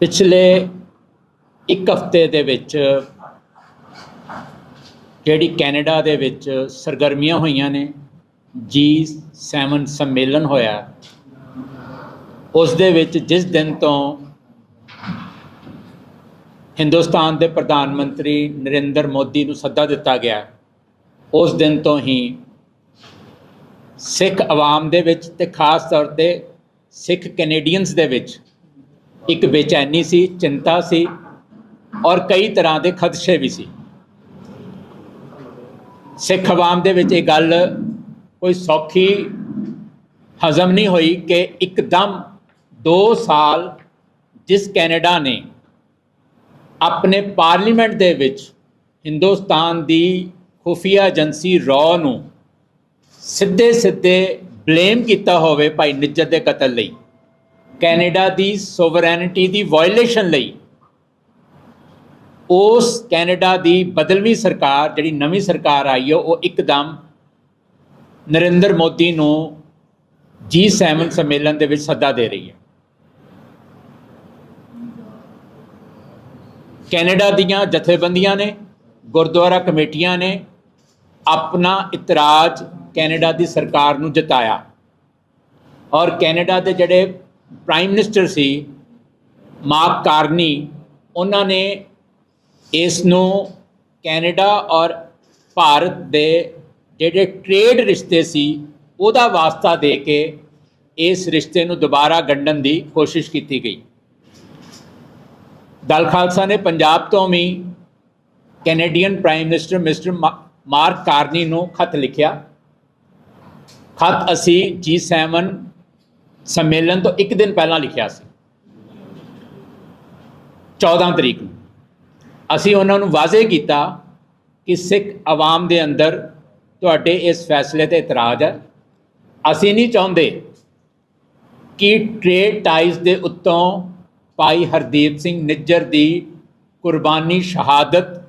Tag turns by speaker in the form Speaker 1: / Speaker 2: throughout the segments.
Speaker 1: ਪਿਛਲੇ ਇੱਕ ਹਫ਼ਤੇ ਦੇ ਵਿੱਚ ਜਿਹੜੀ ਕੈਨੇਡਾ ਦੇ ਵਿੱਚ ਸਰਗਰਮੀਆਂ ਹੋਈਆਂ ਨੇ G7 ਸੰਮੇਲਨ ਹੋਇਆ, ਉਸ ਦੇ ਵਿੱਚ ਜਿਸ ਦਿਨ ਤੋਂ ਹਿੰਦੁਸਤਾਨ ਦੇ ਪ੍ਰਧਾਨ ਮੰਤਰੀ ਨਰਿੰਦਰ ਮੋਦੀ ਨੂੰ ਸੱਦਾ ਦਿੱਤਾ ਗਿਆ, ਉਸ ਦਿਨ ਤੋਂ ਹੀ ਸਿੱਖ ਆਵਾਮ ਦੇ ਵਿੱਚ ਤੇ ਖਾਸ ਤੌਰ ਤੇ ਸਿੱਖ ਕੈਨੇਡੀਅਨਸ ਦੇ ਵਿੱਚ ਇੱਕ ਬੇਚੈਨੀ ਸੀ, ਚਿੰਤਾ ਸੀ ਔਰ ਕਈ ਤਰ੍ਹਾਂ ਦੇ ਖਦਸ਼ੇ ਵੀ ਸੀ। ਸਿੱਖ ਆਵਾਮ ਦੇ ਵਿੱਚ ਇਹ ਗੱਲ ਕੋਈ ਸੌਖੀ ਹਜ਼ਮ ਨਹੀਂ ਹੋਈ ਕਿ ਇੱਕਦਮ 2 ਸਾਲ ਜਿਸ ਕੈਨੇਡਾ ਨੇ ਆਪਣੇ ਪਾਰਲੀਮੈਂਟ ਦੇ ਵਿੱਚ ਹਿੰਦੁਸਤਾਨ ਦੀ ਖੁਫੀਆ ਏਜੰਸੀ ਰॉ ਨੂੰ ਸਿੱਧੇ ਸਿੱਧੇ ਬਲੇਮ ਕੀਤਾ ਹੋਵੇ ਭਾਈ ਨਿੱਜਤ ਦੇ ਕਤਲ ਲਈ। ਕੈਨੇਡਾ ਦੀ ਸੋਵਰੈਨਿਟੀ ਦੀ ਵਾਇਲੇਸ਼ਨ ਲਈ, ਉਸ ਕੈਨੇਡਾ ਦੀ ਬਦਲਵੀਂ ਸਰਕਾਰ, ਜਿਹੜੀ ਨਵੀਂ ਸਰਕਾਰ ਆਈ ਹੈ, ਉਹ ਇੱਕਦਮ ਨਰਿੰਦਰ ਮੋਦੀ ਨੂੰ G7 ਸੰਮੇਲਨ ਦੇ ਵਿੱਚ ਸੱਦਾ ਦੇ ਰਹੀ ਹੈ। ਕੈਨੇਡਾ ਦੀਆਂ ਜਥੇਬੰਦੀਆਂ ਨੇ, ਗੁਰਦੁਆਰਾ ਕਮੇਟੀਆਂ ਨੇ ਆਪਣਾ ਇਤਰਾਜ਼ ਕੈਨੇਡਾ ਦੀ ਸਰਕਾਰ ਨੂੰ ਜਤਾਇਆ। ਔਰ ਕੈਨੇਡਾ ਦੇ ਜਿਹੜੇ ਪ੍ਰਾਈਮ ਮਿਨਿਸਟਰ ਸੀ, ਮਾਰਕ ਕਾਰਨੀ, ਉਹਨਾਂ ਨੇ ਇਸ ਨੂੰ ਕੈਨੇਡਾ ਔਰ ਭਾਰਤ ਦੇ ਜਿਹੜੇ ਟ੍ਰੇਡ ਰਿਸ਼ਤੇ ਸੀ, ਉਹਦਾ ਵਾਸਤਾ ਦੇ ਕੇ ਇਸ ਰਿਸ਼ਤੇ ਨੂੰ ਦੁਬਾਰਾ ਗੰਢਣ ਦੀ ਕੋਸ਼ਿਸ਼ ਕੀਤੀ ਗਈ। ਦਲ ਖਾਲਸਾ ਨੇ ਪੰਜਾਬ ਤੋਂ ਵੀ Canadian prime minister mister Mark Carney ਨੂੰ ਖਤ ਲਿਖਿਆ। ਖਤ ਅਸੀਂ G7 ਸੰਮੇਲਨ ਤੋਂ ਇੱਕ ਦਿਨ ਪਹਿਲਾਂ ਲਿਖਿਆ ਸੀ। 14 ਤਰੀਕ ਨੂੰ। ਅਸੀਂ ਉਹਨਾਂ ਨੂੰ ਵਾਅਜ਼ੇ ਕੀਤਾ ਕਿ ਸਿੱਖ ਆਵਾਮ ਦੇ ਅੰਦਰ ਤੁਹਾਡੇ ਇਸ ਫੈਸਲੇ ਤੇ ਇਤਰਾਜ਼ ਹੈ। ਅਸੀਂ ਨਹੀਂ ਚਾਹੁੰਦੇ ਕਿ ਟ੍ਰੇਡ ਟਾਈਜ਼ ਦੇ ਉੱਤੋਂ ਭਾਈ ਹਰਦੀਪ ਸਿੰਘ ਨਿੱਜਰ ਦੀ ਕੁਰਬਾਨੀ ਸ਼ਹਾਦਤ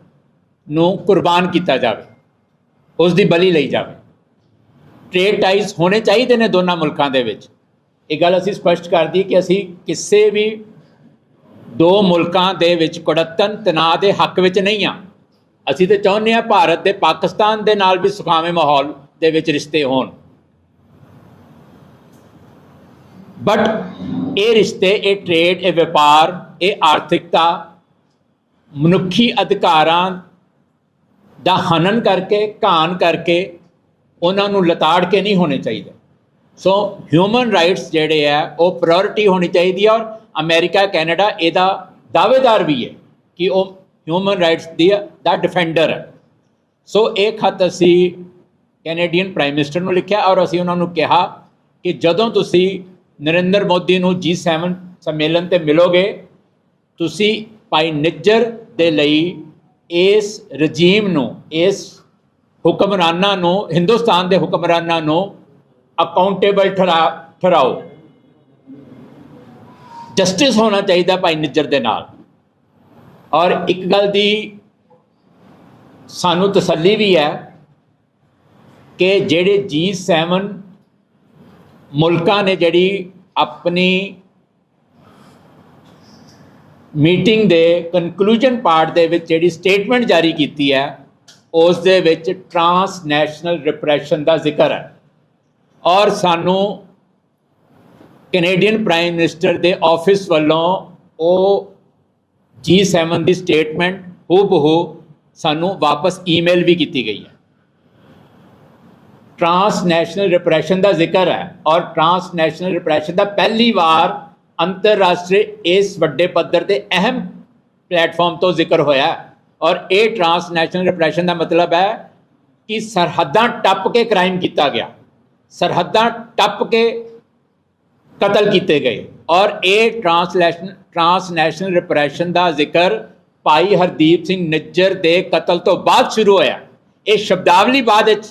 Speaker 1: ਨੂੰ ਕੁਰਬਾਨ ਕੀਤਾ ਜਾਵੇ। ਉਸ ਦੀ ਬਲੀ ਲਈ ਜਾਵੇ। ਟ੍ਰੇਡ ਟਾਈਜ਼ ਹੋਣੇ ਚਾਹੀਦੇ ਨੇ ਦੋਨਾਂ ਮੁਲਕਾਂ ਦੇ ਵਿੱਚ। ਇਹ ਗੱਲ ਅਸੀਂ ਸਪਸ਼ਟ ਕਰਦੀ ਕਿ ਅਸੀਂ ਕਿਸੇ ਵੀ ਦੋ ਮੁਲਕਾਂ ਦੇ ਵਿੱਚ ਕੁੜੱਤਨ ਤਣਾਅ ਦੇ ਹੱਕ ਵਿੱਚ ਨਹੀਂ ਆ ਅਸੀਂ ਤੇ ਚਾਹੁੰਦੇ ਆ ਭਾਰਤ ਦੇ ਪਾਕਿਸਤਾਨ ਦੇ ਨਾਲ ਵੀ ਸੁਖਾਵੇਂ ਮਾਹੌਲ ਦੇ ਵਿੱਚ ਰਿਸ਼ਤੇ ਹੋਣ। ਬਟ ਇਹ ਰਿਸ਼ਤੇ, ਇਹ ਟ੍ਰੇਡ ਇਹ ਵਪਾਰ, ਇਹ ਆਰਥਿਕਤਾ ਮਨੁੱਖੀ ਅਧਿਕਾਰਾਂ ਦਾ ਹਨਨ ਕਰਕੇ, ਘਾਣ ਕਰਕੇ ਉਹਨਾਂ ਨੂੰ ਲਤਾੜ ਕੇ ਨਹੀਂ ਹੋਣੇ ਚਾਹੀਦੇ। ਸੋ ਹਿਊਮਨ ਰਾਈਟਸ ਜਿਹੜੇ ਆ, ਉਹ ਪ੍ਰਾਇੋਰਟੀ ਹੋਣੀ ਚਾਹੀਦੀ ਹੈ ਔਰ ਅਮਰੀਕਾ ਕੈਨੇਡਾ ਇਹਦਾ ਦਾਅਵੇਦਾਰ ਵੀ ਹੈ ਕਿ ਉਹ ਹਿਊਮਨ ਰਾਈਟਸ ਦੀ ਦਾ ਡਿਫੈਂਡਰ ਹੈ ਸੋ ਇਹ ਖਤ ਅਸੀਂ ਕੈਨੇਡੀਅਨ ਪ੍ਰਾਈਮ ਮਿਨਿਸਟਰ ਨੂੰ ਲਿਖਿਆ ਔਰ ਅਸੀਂ ਉਹਨਾਂ ਨੂੰ ਕਿਹਾ ਕਿ ਜਦੋਂ ਤੁਸੀਂ ਨਰਿੰਦਰ ਮੋਦੀ ਨੂੰ G7 ਸੰਮੇਲਨ ਤੇ ਮਿਲੋਗੇ, ਤੁਸੀਂ ਭਾਈ ਨਿੱਜਰ ਦੇ ਲਈ ਇਸ ਰਜੀਮ ਨੂੰ, ਇਸ ਹੁਕਮਰਾਨਾਂ ਨੂੰ, ਹਿੰਦੁਸਤਾਨ ਦੇ ਹੁਕਮਰਾਨਾਂ ਨੂੰ ਅਕਾਊਂਟੇਬਲ ਠਹਿਰਾਓ ਜਸਟਿਸ ਹੋਣਾ ਚਾਹੀਦਾ ਭਾਈ ਨਿੱਜਰ ਦੇ ਨਾਲ। ਔਰ ਇੱਕ ਗੱਲ ਦੀ ਸਾਨੂੰ ਤਸੱਲੀ ਵੀ ਹੈ ਕਿ ਜਿਹੜੇ G7 ਮੁਲਕਾਂ ਨੇ ਜਿਹੜੀ ਆਪਣੀ ਮੀਟਿੰਗ ਦੇ ਕਨਕਲੂਜਨ ਪਾਰਟ ਦੇ ਵਿੱਚ ਜਿਹੜੀ ਸਟੇਟਮੈਂਟ ਜਾਰੀ ਕੀਤੀ ਹੈ, ਉਸ ਦੇ ਵਿੱਚ ਟਰਾਂਸਨੈਸ਼ਨਲ ਰਿਪਰੈਸ਼ਨ ਦਾ ਜ਼ਿਕਰ ਹੈ। ਔਰ ਸਾਨੂੰ ਕੈਨੇਡੀਅਨ ਪ੍ਰਾਈਮ ਮਿਨਿਸਟਰ ਦੇ ਆਫਿਸ ਵੱਲੋਂ ਉਹ G7 ਦੀ ਸਟੇਟਮੈਂਟ ਹੂਬਹੂ ਸਾਨੂੰ ਵਾਪਸ ਈਮੇਲ ਵੀ ਕੀਤੀ ਗਈ ਹੈ। ਟਰਾਂਸਨੈਸ਼ਨਲ ਰਿਪਰੈਸ਼ਨ ਦਾ ਜ਼ਿਕਰ ਹੈ ਔਰ ਟਰਾਂਸਨੈਸ਼ਨਲ ਰਿਪਰੈਸ਼ਨ ਦਾ ਪਹਿਲੀ ਵਾਰ ਅੰਤਰਰਾਸ਼ਟਰੀ ਇਸ ਵੱਡੇ ਪੱਧਰ ਤੇ ਅਹਿਮ ਪਲੇਟਫਾਰਮ ਤੋਂ ਜ਼ਿਕਰ ਹੋਇਆ ਔਰ ਇਹ ਟਰਾਂਸਨੈਸ਼ਨਲ ਰਿਪਰੈਸ਼ਨ ਦਾ ਮਤਲਬ ਹੈ ਕਿ ਸਰਹੱਦਾਂ ਟੱਪ ਕੇ ਕ੍ਰਾਈਮ ਕੀਤਾ ਗਿਆ। ਸਰਹੱਦਾਂ ਟੱਪ ਕੇ ਕਤਲ ਕੀਤੇ ਗਏ। ਔਰ ਇਹ ਟਰਾਂਸਲੇਸ਼ਨ ਟਰਾਂਸਨੈਸ਼ਨਲ ਰਿਪਰੈਸ਼ਨ ਦਾ ਜ਼ਿਕਰ ਭਾਈ ਹਰਦੀਪ ਸਿੰਘ ਨਿੱਜਰ ਦੇ ਕਤਲ ਤੋਂ ਬਾਅਦ ਸ਼ੁਰੂ ਹੋਇਆ। ਇਹ ਸ਼ਬਦਾਵਲੀ ਬਾਅਦ ਵਿੱਚ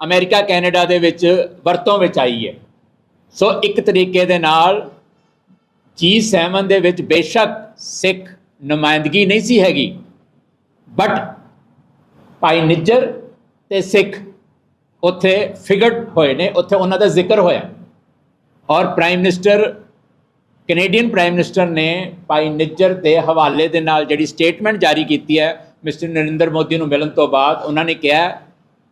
Speaker 1: ਅਮਰੀਕਾ, ਕੈਨੇਡਾ ਦੇ ਵਿੱਚ ਵਰਤੋਂ ਵਿੱਚ ਆਈ ਹੈ। ਸੋ ਇੱਕ ਤਰੀਕੇ ਦੇ ਨਾਲ G7 ਦੇ ਵਿੱਚ ਬੇਸ਼ੱਕ ਸਿੱਖ ਨੁਮਾਇੰਦਗੀ ਨਹੀਂ ਸੀ ਹੈਗੀ। ਬਟ ਭਾਈ ਨਿੱਜਰ ਤੇ ਸਿੱਖ ਉੱਥੇ ਫਿਗਰਡ ਹੋਏ ਨੇ, ਉੱਥੇ ਉਹਨਾਂ ਦਾ ਜ਼ਿਕਰ ਹੋਇਆ। ਔਰ prime minister Canadian prime minister ਨੇ ਭਾਈ ਨਿੱਜਰ ਦੇ ਹਵਾਲੇ ਦੇ ਨਾਲ ਜਿਹੜੀ ਸਟੇਟਮੈਂਟ ਜਾਰੀ ਕੀਤੀ ਹੈ, ਮਿਸਟਰ ਨਰਿੰਦਰ ਮੋਦੀ ਨੂੰ ਮਿਲਣ ਤੋਂ ਬਾਅਦ, ਉਹਨਾਂ ਨੇ ਕਿਹਾ,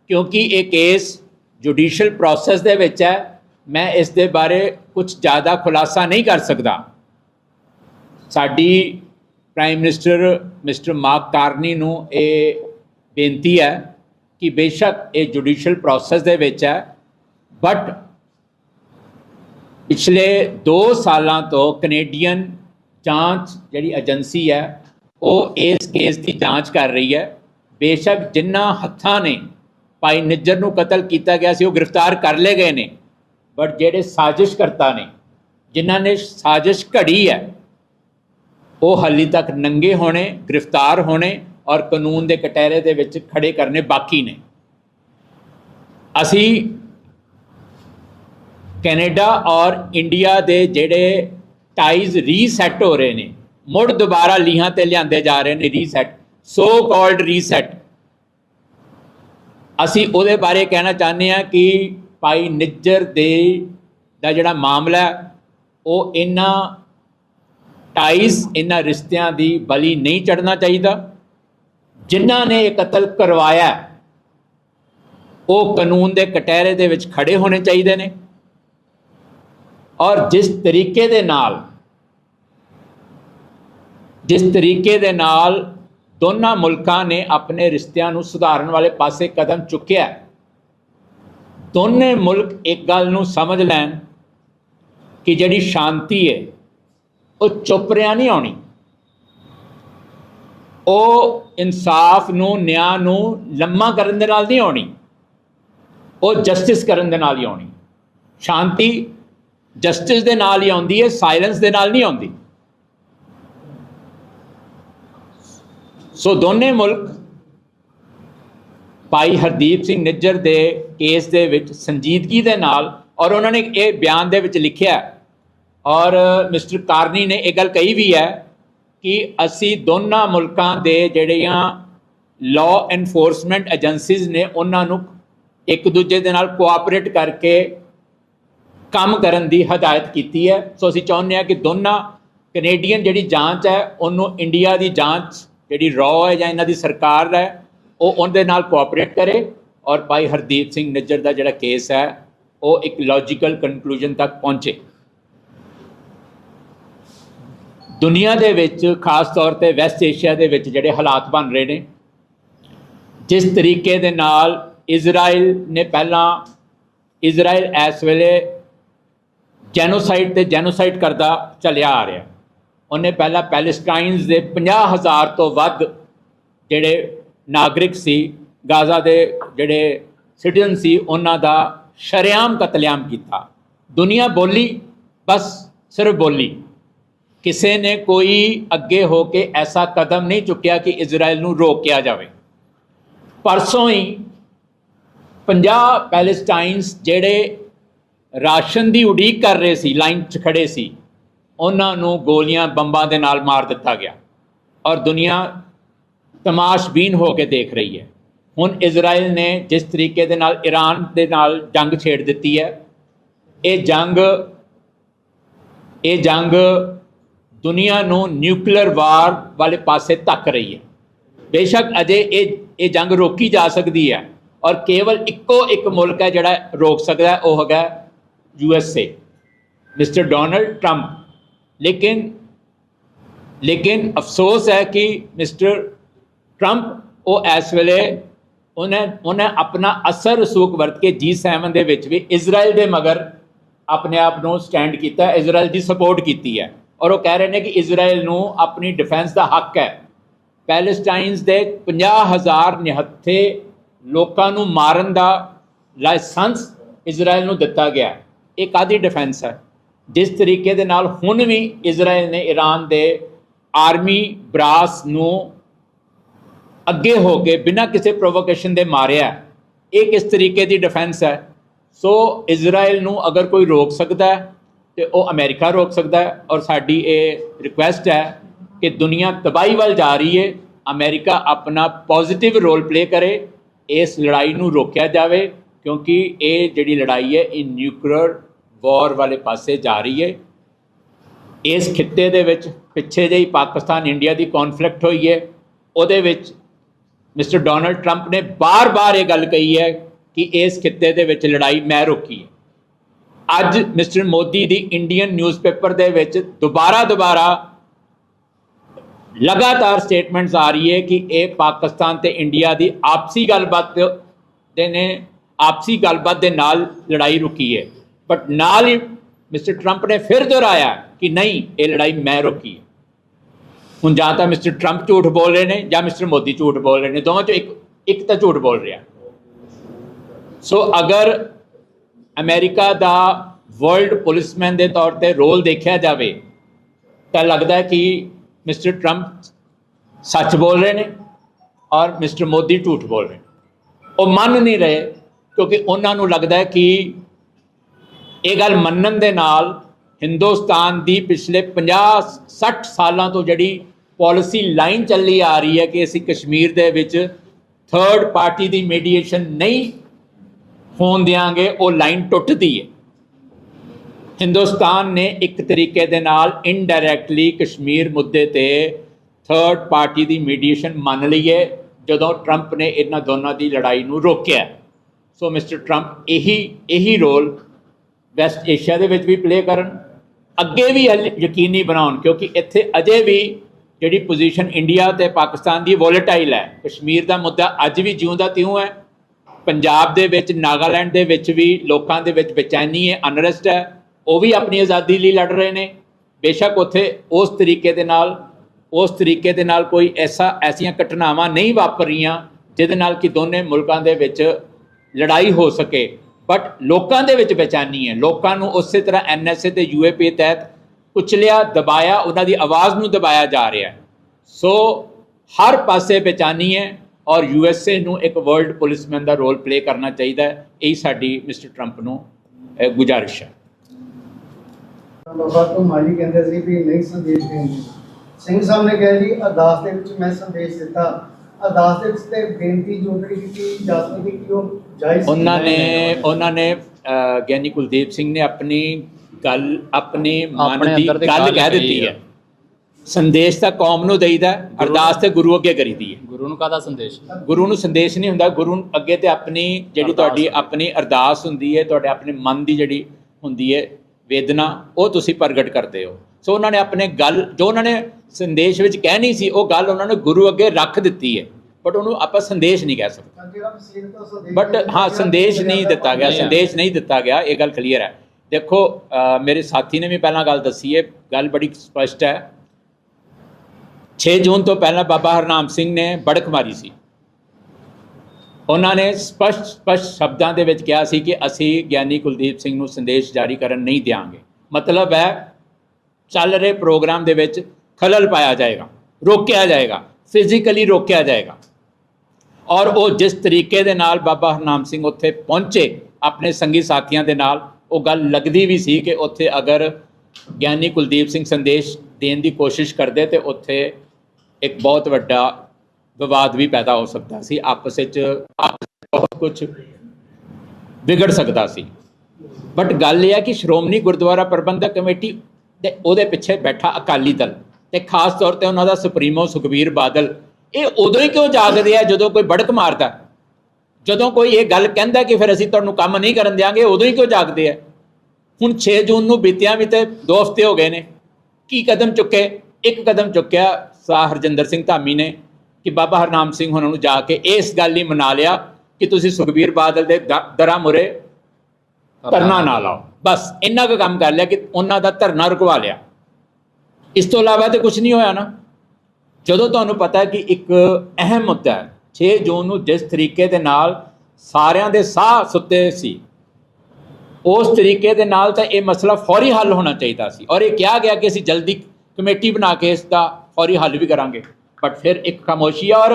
Speaker 1: ਕਿਉਂਕਿ ਇਹ ਕੇਸ ਜੁਡੀਸ਼ੀਅਲ ਪ੍ਰੋਸੈਸ ਦੇ ਵਿੱਚ ਹੈ, ਮੈਂ ਇਸ ਦੇ ਬਾਰੇ ਕੁਝ ਜ਼ਿਆਦਾ ਖੁਲਾਸਾ ਨਹੀਂ ਕਰ ਸਕਦਾ। ਸਾਡੀ prime minister mister Mark Carney ਨੂੰ ਇਹ ਬੇਨਤੀ ਹੈ ਕਿ ਬੇਸ਼ੱਕ ਇਹ ਜੁਡੀਸ਼ੀਅਲ ਪ੍ਰੋਸੈਸ ਦੇ ਵਿੱਚ ਹੈ ਬਟ ਪਿਛਲੇ 2 ਸਾਲਾਂ ਤੋਂ ਕੈਨੇਡੀਅਨ ਜਾਂਚ ਜਿਹੜੀ ਏਜੰਸੀ ਹੈ, ਉਹ ਇਸ ਕੇਸ ਦੀ ਜਾਂਚ ਕਰ ਰਹੀ ਹੈ। ਬੇਸ਼ੱਕ ਜਿਨ੍ਹਾਂ ਹੱਥਾਂ ਨੇ ਭਾਈ ਨਿੱਜਰ ਨੂੰ ਕਤਲ ਕੀਤਾ ਗਿਆ ਸੀ, ਉਹ ਗ੍ਰਿਫਤਾਰ ਕਰ ਲਏ ਗਏ ਨੇ ਬਟ ਜਿਹੜੇ ਸਾਜ਼ਿਸ਼ਕਰਤਾ ਨੇ, ਜਿਨ੍ਹਾਂ ਨੇ ਸਾਜ਼ਿਸ਼ ਘੜੀ ਹੈ, ਉਹ ਹਾਲੇ ਤੱਕ ਨੰਗੇ ਹੋਣੇ, ਗ੍ਰਿਫਤਾਰ ਹੋਣੇ ਔਰ ਕਾਨੂੰਨ ਦੇ ਕਟਹਿਰੇ ਦੇ ਵਿੱਚ ਖੜੇ ਕਰਨੇ ਬਾਕੀ ਨੇ। ਅਸੀਂ ਕੈਨੇਡਾ ਔਰ ਇੰਡੀਆ ਦੇ ਜਿਹੜੇ ਟਾਈਜ਼ ਰੀਸੈਟ ਹੋ ਰਹੇ ਨੇ, ਮੁੜ ਦੁਬਾਰਾ ਲੀਹਾਂ ਤੇ ਲਿਆਂਦੇ ਜਾ ਰਹੇ ਨੇ ਰੀਸੈਟ ਸੋ ਕਾਲਡ ਰੀਸੈਟ ਅਸੀਂ ਉਹਦੇ ਬਾਰੇ ਕਹਿਣਾ ਚਾਹੁੰਦੇ ਹਾਂ ਕਿ ਭਾਈ ਨਿੱਜਰ ਦੇ ਦਾ ਜਿਹੜਾ ਮਾਮਲਾ ਉਹ ਇਹਨਾਂ ਟਾਈਜ਼ ਇਹਨਾਂ ਰਿਸ਼ਤਿਆਂ ਦੀ ਬਲੀ ਨਹੀਂ ਚੜਨਾ ਚਾਹੀਦਾ। ਜਿਨ੍ਹਾਂ ਨੇ ਇਹ ਕਤਲ ਕਰਵਾਇਆ ਉਹ ਕਾਨੂੰਨ ਦੇ ਕਟਹਿਰੇ ਦੇ ਵਿੱਚ ਖੜੇ ਹੋਣੇ ਚਾਹੀਦੇ ਨੇ। ਔਰ ਜਿਸ ਤਰੀਕੇ ਦੇ ਨਾਲ, ਜਿਸ ਤਰੀਕੇ ਦੇ ਨਾਲ ਦੋਨਾਂ ਮੁਲਕਾਂ ਨੇ ਆਪਣੇ ਰਿਸ਼ਤਿਆਂ ਨੂੰ ਸੁਧਾਰਨ ਵਾਲੇ ਪਾਸੇ ਕਦਮ ਚੁੱਕਿਆ ਦੋਨੇ ਮੁਲਕ ਇੱਕ ਗੱਲ ਨੂੰ ਸਮਝ ਲੈਣ ਕਿ ਜਿਹੜੀ ਸ਼ਾਂਤੀ ਹੈ, ਉਹ ਚੁੱਪ ਰਿਆ ਨਹੀਂ ਆਉਣੀ। ਉਹ ਇਨਸਾਫ ਨੂੰ, ਨਿਆਂ ਨੂੰ ਲੰਮਾ ਕਰਨ ਦੇ ਨਾਲ ਨਹੀਂ ਆਉਣੀ। ਉਹ ਜਸਟਿਸ ਕਰਨ ਦੇ ਨਾਲ ਹੀ ਆਉਣੀ। ਸ਼ਾਂਤੀ ਜਸਟਿਸ ਦੇ ਨਾਲ ਹੀ ਆਉਂਦੀ ਹੈ ਸਾਇਲੈਂਸ ਦੇ ਨਾਲ ਨਹੀਂ ਆਉਂਦੀ। ਸੋ ਦੋਨੇ ਮੁਲਕ ਭਾਈ ਹਰਦੀਪ ਸਿੰਘ ਨਿੱਜਰ ਦੇ ਕੇਸ ਦੇ ਵਿੱਚ ਸੰਜੀਦਗੀ ਦੇ ਨਾਲ ਔਰ ਉਹਨਾਂ ਨੇ ਇਹ ਬਿਆਨ ਦੇ ਵਿੱਚ ਲਿਖਿਆ ਔਰ ਮਿਸਟਰ ਕਾਰਨੀ ਨੇ ਇਹ ਗੱਲ ਕਹੀ ਵੀ ਹੈ ਕਿ ਅਸੀਂ ਦੋਨਾਂ ਮੁਲਕਾਂ ਦੇ ਜਿਹੜੀਆਂ ਲਾਅ ਐਨਫੋਰਸਮੈਂਟ ਏਜੰਸੀਜ਼ ਨੇ, ਉਹਨਾਂ ਨੂੰ ਇੱਕ ਦੂਜੇ ਦੇ ਨਾਲ ਕੋਆਪਰੇਟ ਕਰਕੇ ਕੰਮ ਕਰਨ ਦੀ ਹਦਾਇਤ ਕੀਤੀ ਹੈ। ਸੋ ਅਸੀਂ ਚਾਹੁੰਦੇ ਹਾਂ ਕਿ ਦੋਨਾਂ ਕੈਨੇਡੀਅਨ ਜਿਹੜੀ ਜਾਂਚ ਹੈ, ਉਹਨੂੰ ਇੰਡੀਆ ਦੀ ਜਾਂਚ ਜਿਹੜੀ ਰॉ ਹੈ ਜਾਂ ਇਹਨਾਂ ਦੀ ਸਰਕਾਰ ਹੈ, ਉਹ ਉਹਦੇ ਨਾਲ ਕੋਆਪਰੇਟ ਕਰੇ। ਔਰ ਭਾਈ ਹਰਦੀਪ ਸਿੰਘ ਨਿੱਜਰ ਦਾ ਜਿਹੜਾ ਕੇਸ ਹੈ, ਉਹ ਇੱਕ ਲੌਜੀਕਲ ਕਨਕਲੂਜਨ ਤੱਕ ਪਹੁੰਚੇ। ਦੁਨੀਆ ਦੇ ਵਿੱਚ, ਖਾਸ ਤੌਰ ਤੇ ਵੈਸਟ ਏਸ਼ੀਆ ਦੇ ਵਿੱਚ ਜਿਹੜੇ ਹਾਲਾਤ ਬਣ ਰਹੇ ਨੇ, ਜਿਸ ਤਰੀਕੇ ਦੇ ਨਾਲ ਇਜ਼ਰਾਈਲ ਨੇ ਪਹਿਲਾਂ ਇਜ਼ਰਾਈਲ ਇਸ ਵੇਲੇ ਜੈਨੋਸਾਈਡ ਤੇ ਜੈਨੋਸਾਈਡ ਕਰਦਾ ਚੱਲਿਆ ਆ ਰਿਹਾ। ਉਹਨੇ ਪਹਿਲਾਂ ਪੈਲੇਸਟਾਈਨਸ ਦੇ 50000 ਤੋਂ ਵੱਧ ਜਿਹੜੇ ਨਾਗਰਿਕ ਸੀ ਗਾਜ਼ਾ ਦੇ ਜਿਹੜੇ ਸਿਟੀਜ਼ਨ ਸੀ, ਉਹਨਾਂ ਦਾ ਸ਼ਰੇਆਮ ਕਤਲੇਆਮ ਕੀਤਾ। ਦੁਨੀਆ ਬੋਲੀ, ਬਸ ਸਿਰਫ ਬੋਲੀ। ਕਿਸੇ ਨੇ ਕੋਈ ਅੱਗੇ ਹੋ ਕੇ ਐਸਾ ਕਦਮ ਨਹੀਂ ਚੁੱਕਿਆ ਕਿ ਇਜ਼ਰਾਈਲ ਨੂੰ ਰੋਕਿਆ ਜਾਵੇ। ਪਰਸੋਂ ਹੀ 50 ਪੈਲੇਸਟਾਈਨਸ ਜਿਹੜੇ ਰਾਸ਼ਨ ਦੀ ਉਡੀਕ ਕਰ ਰਹੇ ਸੀ, ਲਾਈਨ 'ਚ ਖੜੇ ਸੀ, ਉਹਨਾਂ ਨੂੰ ਗੋਲੀਆਂ ਬੰਬਾਂ ਦੇ ਨਾਲ ਮਾਰ ਦਿੱਤਾ ਗਿਆ ਔਰ ਦੁਨੀਆ ਤਮਾਸ਼ਬੀਨ ਹੋ ਕੇ ਦੇਖ ਰਹੀ ਹੈ। ਹੁਣ ਇਜ਼ਰਾਈਲ ਨੇ ਜਿਸ ਤਰੀਕੇ ਦੇ ਨਾਲ ਈਰਾਨ ਦੇ ਨਾਲ ਜੰਗ ਛੇੜ ਦਿੱਤੀ ਹੈ, ਇਹ ਜੰਗ ਇਹ ਜੰਗ ਦੁਨੀਆ ਨੂੰ ਨਿਊਕਲੀਅਰ ਵਾਰ ਵਾਲੇ ਪਾਸੇ ਧੱਕ ਰਹੀ ਹੈ। ਬੇਸ਼ੱਕ ਅਜੇ ਇਹ ਇਹ ਜੰਗ ਰੋਕੀ ਜਾ ਸਕਦੀ ਹੈ ਔਰ ਕੇਵਲ ਇੱਕੋ ਇੱਕ ਮੁਲਕ ਹੈ ਜਿਹੜਾ ਰੋਕ ਸਕਦਾ ਹੈ, ਉਹ ਹੈਗਾ U S A. Mister Donald Trump. ਲੇਕਿਨ ਲੇਕਿਨ ਅਫਸੋਸ ਹੈ ਕਿ ਮਿਸਟਰ ਟਰੰਪ ਉਹ ਇਸ ਵੇਲੇ ਉਹਨੇ ਉਹਨੇ ਆਪਣਾ ਅਸਰ ਰਸੂਖ ਵਰਤ ਕੇ G7 ਦੇ ਵਿੱਚ ਵੀ ਇਜ਼ਰਾਈਲ ਦੇ ਮਗਰ ਆਪਣੇ ਆਪ ਨੂੰ ਸਟੈਂਡ ਕੀਤਾ, ਇਜ਼ਰਾਈਲ ਦੀ ਸਪੋਰਟ ਕੀਤੀ ਹੈ। ਔਰ ਉਹ ਕਹਿ ਰਹੇ ਨੇ ਕਿ ਇਜ਼ਰਾਈਲ ਨੂੰ ਆਪਣੀ ਡਿਫੈਂਸ ਦਾ ਹੱਕ ਹੈ। ਪੈਲੇਸਟਾਈਨਸ ਦੇ 50000 ਨਿਹੱਥੇ ਲੋਕਾਂ ਨੂੰ ਮਾਰਨ ਦਾ ਲਾਇਸੈਂਸ ਇਜ਼ਰਾਈਲ ਨੂੰ ਦਿੱਤਾ ਗਿਆ ਇਹ ਕਾਦੀ ਡਿਫੈਂਸ ਹੈ। ਜਿਸ ਤਰੀਕੇ ਦੇ ਨਾਲ ਹੁਣ ਵੀ ਇਜ਼ਰਾਈਲ ਨੇ ਈਰਾਨ ਦੇ ਆਰਮੀ ਬਰਾਸ ਨੂੰ ਅੱਗੇ ਹੋ ਕੇ ਬਿਨਾਂ ਕਿਸੇ ਪ੍ਰੋਵੋਕੇਸ਼ਨ ਦੇ ਮਾਰਿਆ ਇਹ ਕਿਸ ਤਰੀਕੇ ਦੀ ਡਿਫੈਂਸ ਹੈ? ਸੋ ਇਜ਼ਰਾਈਲ ਨੂੰ ਅਗਰ ਕੋਈ ਰੋਕ ਸਕਦਾ ਹੈ ਤੇ ਉਹ ਅਮਰੀਕਾ ਰੋਕ ਸਕਦਾ ਹੈ ਔਰ ਸਾਡੀ ਇਹ ਰਿਕੁਐਸਟ ਹੈ ਕਿ ਦੁਨੀਆ ਤਬਾਹੀ ਵੱਲ ਜਾ ਰਹੀ ਹੈ। ਅਮਰੀਕਾ ਆਪਣਾ ਪੋਜ਼ਿਟਿਵ ਰੋਲ ਪਲੇ ਕਰੇ, ਇਸ ਲੜਾਈ ਨੂੰ ਰੋਕਿਆ ਜਾਵੇ, ਕਿਉਂਕਿ ਇਹ ਜਿਹੜੀ ਲੜਾਈ ਹੈ, ਇਹ ਨਿਊਕਲੀਅਰ ਵਾਰ ਵਾਲੇ ਪਾਸੇ ਜਾ ਰਹੀ ਹੈ। ਇਸ ਖਿੱਤੇ ਦੇ ਵਿੱਚ ਪਿੱਛੇ ਜਿਹੀ ਪਾਕਿਸਤਾਨ ਇੰਡੀਆ ਦੀ ਕਨਫਲਿਕਟ ਹੋਈ ਹੈ। ਉਹਦੇ ਵਿੱਚ ਮਿਸਟਰ ਡੋਨਲਡ ਟਰੰਪ ਨੇ ਬਾਰ-ਬਾਰ ਇਹ ਗੱਲ ਕਹੀ ਹੈ ਕਿ ਇਸ ਖਿੱਤੇ ਦੇ ਵਿੱਚ ਲੜਾਈ ਮੈਂ ਰੋਕੀ ਹੈ। ਅੱਜ ਮਿਸਟਰ ਮੋਦੀ ਦੀ ਇੰਡੀਅਨ ਨਿਊਜ਼ਪੇਪਰ ਦੇ ਵਿੱਚ ਦੁਬਾਰਾ ਦੁਬਾਰਾ ਲਗਾਤਾਰ ਸਟੇਟਮੈਂਟਸ ਆ ਰਹੀ ਹੈ ਕਿ ਇਹ ਪਾਕਿਸਤਾਨ ਤੇ ਇੰਡੀਆ ਦੀ ਆਪਸੀ ਗੱਲਬਾਤ ਦੇ ਨੇ, ਆਪਸੀ ਗੱਲਬਾਤ ਦੇ ਨਾਲ ਲੜਾਈ ਰੁਕੀ ਹੈ। ਬਟ ਨਾਲ ਹੀ ਮਿਸਟਰ ਟਰੰਪ ਨੇ ਫਿਰ ਦੁਹਰਾਇਆ ਕਿ ਨਹੀਂ, ਇਹ ਲੜਾਈ ਮੈਂ ਰੋਕੀ ਹੈ। ਹੁਣ ਜਾਂ ਤਾਂ ਮਿਸਟਰ ਟਰੰਪ ਝੂਠ ਬੋਲ ਰਹੇ ਨੇ ਜਾਂ ਮਿਸਟਰ ਮੋਦੀ ਝੂਠ ਬੋਲ ਰਹੇ ਨੇ, ਦੋਵਾਂ ਚੋਂ ਇੱਕ ਇੱਕ ਤਾਂ ਝੂਠ ਬੋਲ ਰਿਹਾ। ਸੋ ਅਗਰ ਅਮਰੀਕਾ ਦਾ ਵਰਲਡ ਪੁਲਿਸਮੈਨ ਦੇ ਤੌਰ ਤੇ ਰੋਲ ਦੇਖਿਆ ਜਾਵੇ, ਤਾਂ ਲੱਗਦਾ ਹੈ ਕਿ ਮਿਸਟਰ ਟਰੰਪ ਸੱਚ ਬੋਲ ਰਹੇ ਨੇ ਔਰ ਮਿਸਟਰ ਮੋਦੀ ਝੂਠ ਬੋਲ ਰਹੇ ਨੇ। ਉਹ ਮੰਨ ਨਹੀਂ ਰਹੇ, ਕਿਉਂਕਿ ਉਹਨਾਂ ਨੂੰ ਲੱਗਦਾ ਹੈ ਕਿ ਇਹ ਗੱਲ ਮੰਨਣ ਦੇ ਨਾਲ ਹਿੰਦੁਸਤਾਨ ਦੀ ਪਿਛਲੇ 50 60 ਸਾਲਾਂ ਤੋਂ ਜਿਹੜੀ ਪਾਲਿਸੀ ਲਾਈਨ ਚੱਲੀ ਆ ਰਹੀ ਹੈ ਕਿ ਅਸੀਂ ਕਸ਼ਮੀਰ ਦੇ ਵਿੱਚ ਥਰਡ ਪਾਰਟੀ ਦੀ ਮੀਡੀਏਸ਼ਨ ਨਹੀਂ ਹੋਣ ਦਿਆਂਗੇ, ਉਹ ਲਾਈਨ ਟੁੱਟਦੀ ਹੈ ਹਿੰਦੁਸਤਾਨ ਨੇ ਇੱਕ ਤਰੀਕੇ ਦੇ ਨਾਲ ਇਨਡਾਇਰੈਕਟਲੀ ਕਸ਼ਮੀਰ ਮੁੱਦੇ ਤੇ ਥਰਡ ਪਾਰਟੀ ਦੀ ਮੀਡੀਏਸ਼ਨ ਮੰਨ ਲਈ ਹੈ ਜਦੋਂ ਟਰੰਪ ਨੇ ਇਹਨਾਂ ਦੋਨਾਂ ਦੀ ਲੜਾਈ ਨੂੰ ਰੋਕਿਆ। ਸੋ ਮਿਸਟਰ ਟਰੰਪ ਇਹੀ ਇਹੀ ਰੋਲ ਵੈਸਟ ਏਸ਼ੀਆ ਦੇ ਵਿੱਚ ਵੀ ਪਲੇ ਕਰਨ। ਅੱਗੇ ਵੀ ਯਕੀਨੀ ਬਣਾਉਣ, ਕਿਉਂਕਿ ਇੱਥੇ ਅਜੇ ਵੀ ਜਿਹੜੀ ਪੋਜੀਸ਼ਨ ਇੰਡੀਆ ਤੇ ਪਾਕਿਸਤਾਨ ਦੀ ਵੋਲੇਟਾਈਲ ਹੈ। ਕਸ਼ਮੀਰ ਦਾ ਮੁੱਦਾ ਅੱਜ ਵੀ ਜਿਉਂਦਾ ਤਿਉਂ ਹੈ। ਪੰਜਾਬ ਦੇ ਵਿੱਚ, ਨਾਗਾਲੈਂਡ ਦੇ ਵਿੱਚ ਵੀ ਲੋਕਾਂ ਦੇ ਵਿੱਚ ਬੇਚੈਨੀ ਹੈ ਅਨਰੈਸਟ ਹੈ, ਉਹ ਵੀ ਆਪਣੀ ਆਜ਼ਾਦੀ ਲਈ ਲੜ ਰਹੇ ਨੇ। ਬੇਸ਼ੱਕ ਉੱਥੇ ਉਸ ਤਰੀਕੇ ਦੇ ਨਾਲ, ਉਸ ਤਰੀਕੇ ਦੇ ਨਾਲ ਕੋਈ ਐਸਾ, ਐਸੀਆਂ ਘਟਨਾਵਾਂ ਨਹੀਂ ਵਾਪਰ ਰਹੀਆਂ ਜਿਹਦੇ ਨਾਲ ਕਿ ਦੋਨੇ ਮੁਲਕਾਂ ਦੇ ਵਿੱਚ ਲੜਾਈ ਹੋ ਸਕੇ। ਬਟ ਲੋਕਾਂ ਦੇ ਵਿੱਚ ਬੇਚੈਨੀ ਹੈ। ਲੋਕਾਂ ਨੂੰ ਉਸੇ ਤਰ੍ਹਾਂ ਐਨਐਸਏ ਤੇ ਯੂਏਪੀ ਤਹਿਤ ਕੁਚਲਿਆ, ਦਬਾਇਆ, ਉਹਨਾਂ ਦੀ ਆਵਾਜ਼ ਨੂੰ ਦਬਾਇਆ ਜਾ ਰਿਹਾ ਸੋ ਹਰ ਪਾਸੇ ਬੇਚੈਨੀ ਹੈ। ਔਰ ਯੂਐਸਏ ਨੂੰ ਇੱਕ ਵਰਲਡ ਪੁਲਿਸਮੈਨ ਦਾ ਰੋਲ ਪਲੇ ਕਰਨਾ ਚਾਹੀਦਾ ਹੈ। ਇਹੀ ਸਾਡੀ ਮਿਸਟਰ ਟਰੰਪ ਨੂੰ ਗੁਜ਼ਾਰਿਸ਼ ਹੈ।
Speaker 2: ਬਾਬਾ ਤੋਂ ਮਾਲੀ ਕਹਿੰਦੇ ਸੀ ਵੀ ਨਹੀਂ ਸੰਦੇਸ਼ ਦੇਣਗੇ ਸਿੰਘ ਸਾਹਿਬ ਨੇ ਕਿਹਾ ਜੀ ਅਰਦਾਸ ਦੇ ਵਿੱਚ ਮੈਂ ਸੰਦੇਸ਼ ਦਿੱਤਾ। ਅਰਦਾਸ ਦੇ ਵਿੱਚ ਤੇ ਬੇਨਤੀ ਜੋ ਜਿਹੜੀ ਕੀਤੀ ਜਾ ਸਕਦੀ ਕਿ ਉਹ ਜਾਇਜ਼ ਸੀ।
Speaker 1: ਉਹਨਾਂ ਨੇ ਉਹਨਾਂ ਨੇ ਗਿਆਨੀ ਕੁਲਦੀਪ ਸਿੰਘ ਨੇ ਆਪਣੀ ਗੱਲ ਆਪਣੇ ਮਨ ਦੀ ਗੱਲ ਕਹੀ ਦਿੱਤੀ
Speaker 3: ਹੈ।
Speaker 1: ਸੰਦੇਸ਼ ਤਾਂ ਕੌਮ ਨੂੰ ਦੇਈਦਾ ਅਰਦਾਸ ਤੇ ਗੁਰੂ ਅੱਗੇ ਕਰੀਦੀ ਹੈ।
Speaker 3: ਗੁਰੂ ਨੂੰ ਕਾਹਦਾ ਸੰਦੇਸ਼?
Speaker 1: ਗੁਰੂ ਨੂੰ ਸੰਦੇਸ਼ ਨਹੀਂ ਹੁੰਦਾ ਗੁਰੂ ਨੂੰ ਅੱਗੇ ਤੇ ਆਪਣੀ ਜਿਹੜੀ ਤੁਹਾਡੀ। ਆਪਣੀ ਅਰਦਾਸ ਹੁੰਦੀ ਹੈ ਤੁਹਾਡੇ ਆਪਣੇ ਮਨ ਦੀ ਜਿਹੜੀ ਹੁੰਦੀ ਹੈ ਵੇਦਨਾ ਉਹ ਤੁਸੀਂ ਪ੍ਰਗਟ ਕਰਦੇ ਹੋ। ਸੋ ਉਹਨਾਂ ਨੇ ਆਪਣੇ ਗੱਲ ਜੋ ਉਹਨਾਂ ਨੇ ਸੰਦੇਸ਼ ਵਿੱਚ ਕਹਿਣੀ ਸੀ ਉਹ ਗੱਲ ਉਹਨਾਂ ਨੇ ਗੁਰੂ ਅੱਗੇ ਰੱਖ ਦਿੱਤੀ ਹੈ। ਬਟ ਉਹਨੂੰ ਆਪਾਂ ਸੰਦੇਸ਼ ਨਹੀਂ ਕਹਿ ਸਕਦੇ। ਬਟ ਹਾਂ ਸੰਦੇਸ਼ ਨਹੀਂ ਦਿੱਤਾ ਗਿਆ। ਸੰਦੇਸ਼ ਨਹੀਂ ਦਿੱਤਾ ਗਿਆ ਇਹ ਗੱਲ ਕਲੀਅਰ ਹੈ। ਦੇਖੋ ਮੇਰੇ ਸਾਥੀ ਨੇ ਵੀ ਪਹਿਲਾਂ ਗੱਲ ਦੱਸੀ ਹੈ ਗੱਲ ਬੜੀ ਸਪਸ਼ਟ ਹੈ। 6 ਜੂਨ ਤੋਂ ਪਹਿਲਾਂ ਬਾਬਾ ਹਰਨਾਮ ਸਿੰਘ ਨੇ ਬੜਕ ਮਾਰੀ ਸੀ। ਉਹਨਾਂ ਨੇ ਸਪਸ਼ਟ ਸਪਸ਼ਟ ਸ਼ਬਦਾਂ ਦੇ ਵਿੱਚ ਕਿਹਾ ਸੀ ਕਿ ਅਸੀਂ ਗਿਆਨੀ ਕੁਲਦੀਪ ਸਿੰਘ ਨੂੰ ਸੰਦੇਸ਼ ਜਾਰੀ ਕਰਨ ਨਹੀਂ ਦਿਆਂਗੇ। ਮਤਲਬ ਹੈ, ਚੱਲ ਰਹੇ ਪ੍ਰੋਗਰਾਮ ਦੇ ਵਿੱਚ ਖਲਲ ਪਾਇਆ ਜਾਏਗਾ, ਰੋਕਿਆ ਜਾਏਗਾ ਫਿਜ਼ੀਕਲੀ ਰੋਕਿਆ ਜਾਏਗਾ। ਔਰ ਉਹ ਜਿਸ ਤਰੀਕੇ ਦੇ ਨਾਲ ਬਾਬਾ ਹਰਨਾਮ ਸਿੰਘ ਉੱਥੇ ਪਹੁੰਚੇ, ਆਪਣੇ ਸੰਗੀ ਸਾਥੀਆਂ ਦੇ ਨਾਲ, ਉਹ ਗੱਲ ਲੱਗਦੀ ਵੀ ਸੀ ਕਿ ਉੱਥੇ ਅਗਰ ਗਿਆਨੀ ਕੁਲਦੀਪ ਸਿੰਘ ਸੰਦੇਸ਼ ਦੇਣ ਦੀ ਕੋਸ਼ਿਸ਼ ਕਰਦੇ ਤੇ ਉੱਥੇ ਇੱਕ ਬਹੁਤ ਵੱਡਾ ਵਿਵਾਦ ਵੀ ਪੈਦਾ ਹੋ ਸਕਦਾ ਸੀ, ਆਪਸ ਵਿੱਚ ਆਪਸ ਬਹੁਤ ਕੁਝ ਵਿਗੜ ਸਕਦਾ ਸੀ। ਬਟ ਗੱਲ ਇਹ ਹੈ ਕਿ ਸ਼੍ਰੋਮਣੀ ਗੁਰਦੁਆਰਾ ਪ੍ਰਬੰਧਕ ਕਮੇਟੀ ਦੇ ਉਹਦੇ ਪਿੱਛੇ ਬੈਠਾ ਅਕਾਲੀ ਦਲ ਤੇ ਖਾਸ ਤੌਰ ਤੇ ਉਹਨਾਂ ਦਾ ਸੁਪਰੀਮੋ ਸੁਖਬੀਰ ਬਾਦਲ, ਇਹ ਉਦੋਂ ਹੀ ਕਿਉਂ ਜਾਗਦੇ ਆ ਜਦੋਂ ਕੋਈ ਬੜਕ ਮਾਰਦਾ? ਜਦੋਂ ਕੋਈ ਇਹ ਗੱਲ ਕਹਿੰਦਾ ਕਿ ਫਿਰ ਅਸੀਂ ਤੁਹਾਨੂੰ ਕੰਮ ਨਹੀਂ ਕਰਨ ਦਿਆਂਗੇ, ਉਦੋਂ ਹੀ ਕਿਉਂ ਜਾਗਦੇ ਆ? ਹੁਣ 6 ਜੂਨ ਨੂੰ ਬੀਤਿਆਂ ਵੀ ਤੇ ਦੋ ਹਫ਼ਤੇ ਹੋ ਗਏ ਨੇ। ਕੀ ਕਦਮ ਚੁੱਕੇ? ਇੱਕ ਕਦਮ ਚੁੱਕਿਆ ਸਾ ਹਰਜਿੰਦਰ ਸਿੰਘ ਧਾਮੀ ਨੇ ਕਿ ਬਾਬਾ ਹਰਨਾਮ ਸਿੰਘ ਉਹਨਾਂ ਨੂੰ ਜਾ ਕੇ ਇਸ ਗੱਲ ਲਈ ਮਨਾ ਲਿਆ ਕਿ ਤੁਸੀਂ ਸੁਖਬੀਰ ਬਾਦਲ ਦੇ ਦਰਾਂ ਮੁਰੇ ਧਰਨਾ ਨਾ ਲਾਓ। ਬਸ ਇੰਨਾ ਕੁ ਕੰਮ ਕਰ ਲਿਆ ਕਿ ਉਹਨਾਂ ਦਾ ਧਰਨਾ ਰੁਕਵਾ ਲਿਆ। ਇਸ ਤੋਂ ਇਲਾਵਾ ਤੇ ਕੁਝ ਨਹੀਂ ਹੋਇਆ ਨਾ। ਜਦੋਂ ਤੁਹਾਨੂੰ ਪਤਾ ਹੈ ਕਿ ਇੱਕ ਅਹਿਮ ਮੁੱਦਾ ਹੈ 6 ਜੂਨ ਨੂੰ ਜਿਸ ਤਰੀਕੇ ਦੇ ਨਾਲ ਸਾਰਿਆਂ ਦੇ ਸਾਹ ਸੁੱਤੇ ਸੀ ਉਸ ਤਰੀਕੇ ਦੇ ਨਾਲ ਤਾਂ ਇਹ ਮਸਲਾ ਫੌਰੀ ਹੱਲ ਹੋਣਾ ਚਾਹੀਦਾ ਸੀ। ਔਰ ਇਹ ਕਿਹਾ ਗਿਆ ਕਿ ਅਸੀਂ ਜਲਦੀ ਕਮੇਟੀ ਬਣਾ ਕੇ ਇਸ ਦਾ ਫੌਰੀ ਹੱਲ ਵੀ ਕਰਾਂਗੇ ਬਟ ਫਿਰ ਇੱਕ ਖਾਮੋਸ਼ੀ ਔਰ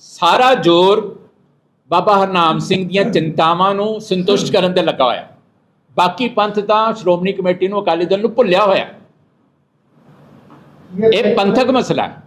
Speaker 1: ਸਾਰਾ ਜ਼ੋਰ ਬਾਬਾ ਹਰਨਾਮ ਸਿੰਘ ਦੀਆਂ ਚਿੰਤਾਵਾਂ ਨੂੰ ਸੰਤੁਸ਼ਟ ਕਰਨ ਤੇ ਲੱਗਾ ਹੋਇਆ ਬਾਕੀ ਪੰਥ ਤਾਂ ਸ਼੍ਰੋਮਣੀ ਕਮੇਟੀ ਨੂੰ ਅਕਾਲੀ ਦਲ ਨੂੰ ਭੁੱਲਿਆ ਹੋਇਆ ਇਹ ਪੰਥਕ ਮਸਲਾ ਹੈ